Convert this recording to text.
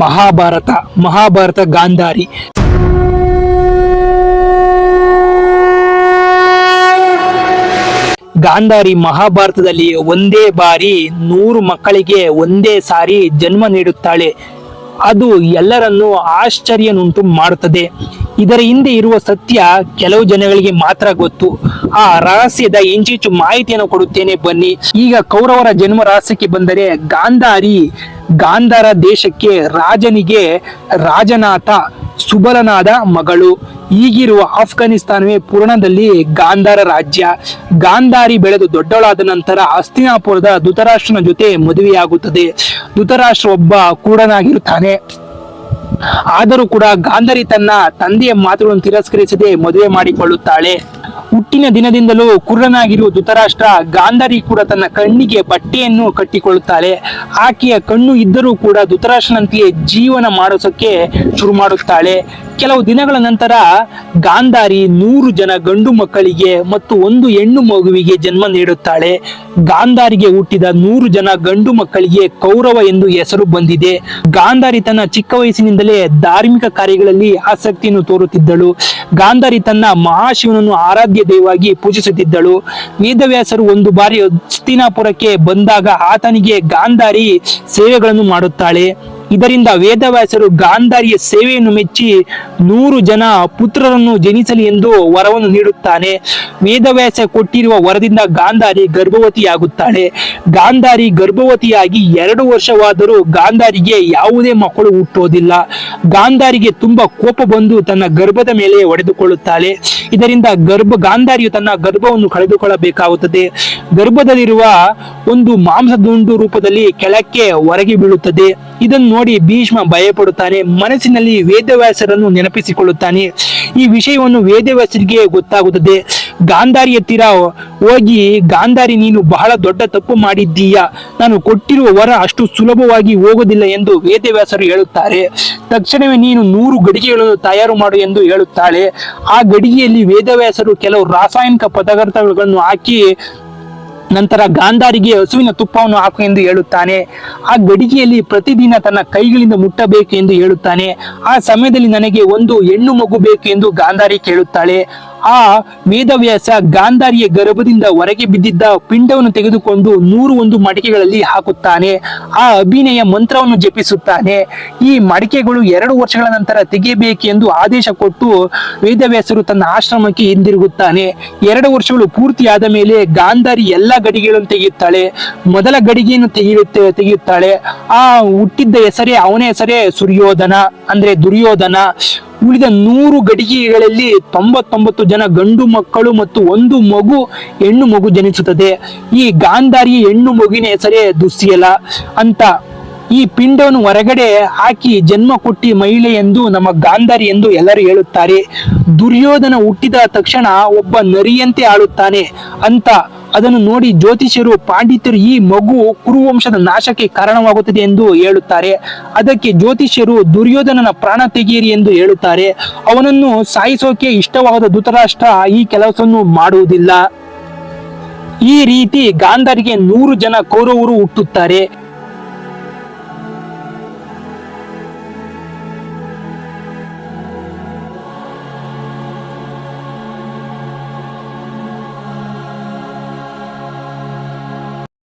ಮಹಾಭಾರತ ಮಹಾಭಾರತ ಗಾಂಧಾರಿ. ಗಾಂಧಾರಿ ಮಹಾಭಾರತದಲ್ಲಿ ಒಂದೇ ಬಾರಿ ನೂರು ಮಕ್ಕಳಿಗೆ ಒಂದೇ ಸಾರಿ ಜನ್ಮ ನೀಡುತ್ತಾಳೆ. ಅದು ಎಲ್ಲರನ್ನೂ ಆಶ್ಚರ್ಯನುಂಟು ಮಾಡುತ್ತದೆ. ಇದರ ಹಿಂದೆ ಇರುವ ಸತ್ಯ ಕೆಲವು ಜನಗಳಿಗೆ ಮಾತ್ರ ಗೊತ್ತು. ಆ ರಹಸ್ಯದ ಇಂಚಿಂಚು ಮಾಹಿತಿಯನ್ನು ಕೊಡುತ್ತೇನೆ ಬನ್ನಿ. ಈಗ ಕೌರವರ ಜನ್ಮ ರಹಸ್ಯಕ್ಕೆ ಬಂದರೆ ಗಾಂಧಾರಿ ಗಾಂಧಾರ ದೇಶಕ್ಕೆ ರಾಜನಿಗೆ ರಾಜನಾಥ. ಸುಬಲನಾದ ಮಗಳು. ಈಗಿರುವ ಆಫ್ಘಾನಿಸ್ತಾನವೇ ಪೂರ್ಣದಲ್ಲಿ ಗಾಂಧಾರ ರಾಜ್ಯ. ಗಾಂಧಾರಿ ಬೆಳೆದು ದೊಡ್ಡವಳಾದ ನಂತರ ಅಸ್ತಿನಾಪುರದ ಧೃತರಾಷ್ಟ್ರನ ಜೊತೆ ಮದುವೆಯಾಗುತ್ತದೆ. ಧೃತರಾಷ್ಟ್ರ ಒಬ್ಬ ಕೂಡನಾಗಿರುತ್ತಾನೆ ಆದರೂ ಕೂಡ ಗಾಂಧಾರಿ ತನ್ನ ತಂದೆಯ ಮಾತುಗಳನ್ನು ತಿರಸ್ಕರಿಸದೆ ಮದುವೆ ಮಾಡಿಕೊಳ್ಳುತ್ತಾಳೆ. ಹುಟ್ಟಿನ ದಿನದಿಂದಲೂ ಕುರ್ರನಾಗಿರುವ ಧೃತರಾಷ್ಟ್ರ ಗಾಂಧಾರಿ ಕೂಡ ತನ್ನ ಕಣ್ಣಿಗೆ ಬಟ್ಟೆಯನ್ನು ಕಟ್ಟಿಕೊಳ್ಳುತ್ತಾಳೆ. ಆಕೆಯ ಕಣ್ಣು ಇದ್ದರೂ ಕೂಡ ಧೃತರಾಷ್ಟ್ರನಂತೆಯೇ ಜೀವನ ಮಾಡೋಸಕ್ಕೆ ಶುರು ಮಾಡುತ್ತಾಳೆ. ಕೆಲವು ದಿನಗಳ ನಂತರ ಗಾಂಧಾರಿ ನೂರು ಜನ ಗಂಡು ಮಕ್ಕಳಿಗೆ ಮತ್ತು ಒಂದು ಹೆಣ್ಣು ಮಗುವಿಗೆ ಜನ್ಮ ನೀಡುತ್ತಾಳೆ. ಗಾಂಧಾರಿಗೆ ಹುಟ್ಟಿದ ನೂರು ಜನ ಗಂಡು ಮಕ್ಕಳಿಗೆ ಕೌರವ ಎಂದು ಹೆಸರು ಬಂದಿದೆ. ಗಾಂಧಾರಿ ತನ್ನ ಚಿಕ್ಕ ವಯಸ್ಸಿನಿಂದಲೇ ಧಾರ್ಮಿಕ ಕಾರ್ಯಗಳಲ್ಲಿ ಆಸಕ್ತಿಯನ್ನು ತೋರುತ್ತಿದ್ದಳು. ಗಾಂಧಾರಿ ತನ್ನ ಮಹಾಶಿವನನ್ನು ಆರಾಧ್ಯ ದೇವವಾಗಿ ಪೂಜಿಸುತ್ತಿದ್ದಳು. ವೇದವ್ಯಾಸರು ಒಂದು ಬಾರಿ ಹಸ್ತಿನಾಪುರಕ್ಕೆ ಬಂದಾಗ ಆತನಿಗೆ ಗಾಂಧಾರಿ ಸೇವೆಗಳನ್ನು ಮಾಡುತ್ತಾಳೆ. ಇದರಿಂದ ವೇದವ್ಯಾಸರು ಗಾಂಧಾರಿಯ ಸೇವೆಯನ್ನು ಮೆಚ್ಚಿ ನೂರು ಜನ ಪುತ್ರರನ್ನು ಜನಿಸಲಿ ಎಂದು ವರವನ್ನು ನೀಡುತ್ತಾನೆ. ವೇದವ್ಯಾಸ ಕೊಟ್ಟಿರುವ ವರದಿಂದ ಗಾಂಧಾರಿ ಗರ್ಭವತಿಯಾಗುತ್ತಾಳೆ. ಗಾಂಧಾರಿ ಗರ್ಭವತಿಯಾಗಿ ಎರಡು ವರ್ಷವಾದರೂ ಗಾಂಧಾರಿಗೆ ಯಾವುದೇ ಮಕ್ಕಳು ಹುಟ್ಟೋದಿಲ್ಲ ಗಾಂಧಾರಿಗೆ ತುಂಬಾ ಕೋಪ ಬಂದು ತನ್ನ ಗರ್ಭದ ಮೇಲೆ ಒಡೆದುಕೊಳ್ಳುತ್ತಾಳೆ. ಇದರಿಂದ ಗರ್ಭ, ಗಾಂಧಾರಿಯು ತನ್ನ ಗರ್ಭವನ್ನು ಕಳೆದುಕೊಳ್ಳಬೇಕಾಗುತ್ತದೆ. ಗರ್ಭದಲ್ಲಿರುವ ಒಂದು ಮಾಂಸದುಂಡು ರೂಪದಲ್ಲಿ ಕೆಳಕ್ಕೆ ಹೊರಗೆ ಬೀಳುತ್ತದೆ. ಇದನ್ನು ನೋಡಿ ಭೀಷ್ಮ ಭಯಪಡುತ್ತಾನೆ, ಮನಸ್ಸಿನಲ್ಲಿ ವೇದವ್ಯಾಸರನ್ನು ನೆನಪಿಸಿಕೊಳ್ಳುತ್ತಾನೆ. ಈ ವಿಷಯವನ್ನು ವೇದವ್ಯಾಸರಿಗೆ ಗೊತ್ತಾಗುತ್ತದೆ. ಗಾಂಧಾರಿ ಹತ್ತಿರ ಹೋಗಿ, ಗಾಂಧಾರಿ, ನೀನು ಬಹಳ ದೊಡ್ಡ ತಪ್ಪು ಮಾಡಿದ್ದೀಯ. ನಾನು ಕೊಟ್ಟಿರುವ ವರ ಅಷ್ಟು ಸುಲಭವಾಗಿ ಹೋಗುವುದಿಲ್ಲ ಎಂದು ವೇದವ್ಯಾಸರು ಹೇಳುತ್ತಾರೆ. ತಕ್ಷಣವೇ ನೀನು ನೂರು ಗಡಿಗೆಗಳನ್ನು ತಯಾರು ಮಾಡು ಎಂದು ಹೇಳುತ್ತಾಳೆ. ಆ ಗಡಿಗೆಯಲ್ಲಿ ವೇದವ್ಯಾಸರು ಕೆಲವು ರಾಸಾಯನಿಕ ಪದಾರ್ಥಗಳನ್ನು ಹಾಕಿ ನಂತರ ಗಾಂಧಾರಿಗೆ ಹಸುವಿನ ತುಪ್ಪವನ್ನು ಹಾಕು ಎಂದು ಹೇಳುತ್ತಾನೆ. ಆ ಗಡಿಗೆಯಲ್ಲಿ ಪ್ರತಿದಿನ ತನ್ನ ಕೈಗಳಿಂದ ಮುಟ್ಟಬೇಕು ಎಂದು ಹೇಳುತ್ತಾನೆ. ಆ ಸಮಯದಲ್ಲಿ ನನಗೆ ಒಂದು ಹೆಣ್ಣು ಮಗು ಬೇಕು ಎಂದು ಗಾಂಧಾರಿ ಕೇಳುತ್ತಾಳೆ. ಆ ವೇದವ್ಯಾಸ ಗಾಂಧಾರಿಯ ಗರ್ಭದಿಂದ ಹೊರಗೆ ಬಿದ್ದಿದ್ದ ಪಿಂಡವನ್ನು ತೆಗೆದುಕೊಂಡು ನೂರು ಒಂದು ಮಡಿಕೆಗಳಲ್ಲಿ ಹಾಕುತ್ತಾನೆ. ಆ ಅಭಿನಯ ಮಂತ್ರವನ್ನು ಜಪಿಸುತ್ತಾನೆ. ಈ ಮಡಿಕೆಗಳು ಎರಡು ವರ್ಷಗಳ ನಂತರ ತೆಗೆಯಬೇಕು ಎಂದು ಆದೇಶ ಕೊಟ್ಟು ವೇದವ್ಯಾಸರು ತನ್ನ ಆಶ್ರಮಕ್ಕೆ ಹಿಂದಿರುಗುತ್ತಾನೆ. ಎರಡು ವರ್ಷಗಳು ಪೂರ್ತಿಯಾದ ಮೇಲೆ ಗಾಂಧಾರಿ ಎಲ್ಲ ಗಡಿಗೆಗಳನ್ನು ತೆಗೆಯುತ್ತಾಳೆ. ಮೊದಲ ಗಡಿಗೆಯನ್ನು ತೆಗೆಯುತ್ತೆ ತೆಗೆಯುತ್ತಾಳೆ. ಆ ಹುಟ್ಟಿದ್ದ ಹೆಸರೇ, ಅವನ ಹೆಸರೇ ಸುರ್ಯೋಧನ, ಅಂದ್ರೆ ದುರ್ಯೋಧನ. ಉಳಿದ ನೂರು ಗಡಿಗೆಗಳಲ್ಲಿ ತೊಂಬತ್ತೊಂಬತ್ತು ಜನ ಗಂಡು ಮಕ್ಕಳು ಮತ್ತು ಒಂದು ಮಗು, ಹೆಣ್ಣು ಮಗು ಜನಿಸುತ್ತದೆ. ಈ ಗಾಂಧಾರಿಯ ಹೆಣ್ಣು ಮಗುವಿನ ಹೆಸರೇ ದುಸ್ಸಿಯಲ ಅಂತ ಈ ಪಿಂಡವನ್ನು ಹೊರಗಡೆ ಹಾಕಿ ಜನ್ಮ ಕೊಟ್ಟಿ ಮಹಿಳೆ ಎಂದು ನಮ್ಮ ಗಾಂಧಾರಿ ಎಂದು ಎಲ್ಲರೂ ಹೇಳುತ್ತಾರೆ. ದುರ್ಯೋಧನ ಹುಟ್ಟಿದ ತಕ್ಷಣ ಒಬ್ಬ ನರಿಯಂತೆ ಆಳುತ್ತಾನೆ ಅಂತ ಅದನ್ನು ನೋಡಿ ಜ್ಯೋತಿಷ್ಯರು, ಪಾಂಡಿತ್ಯರು ಈ ಮಗು ಕುರುವಂಶದ ನಾಶಕ್ಕೆ ಕಾರಣವಾಗುತ್ತದೆ ಎಂದು ಹೇಳುತ್ತಾರೆ. ಅದಕ್ಕೆ ಜ್ಯೋತಿಷ್ಯರು ದುರ್ಯೋಧನನ ಪ್ರಾಣ ತೆಗೆಯಿರಿ ಎಂದು ಹೇಳುತ್ತಾರೆ. ಅವನನ್ನು ಸಾಯಿಸೋಕೆ ಇಷ್ಟವಾದ ಧೃತರಾಷ್ಟ್ರ ಈ ಕೆಲಸವನ್ನು ಮಾಡುವುದಿಲ್ಲ. ಈ ರೀತಿ ಗಾಂಧರಿಗೆ ನೂರು ಜನ ಕೌರವರು ಹುಟ್ಟುತ್ತಾರೆ.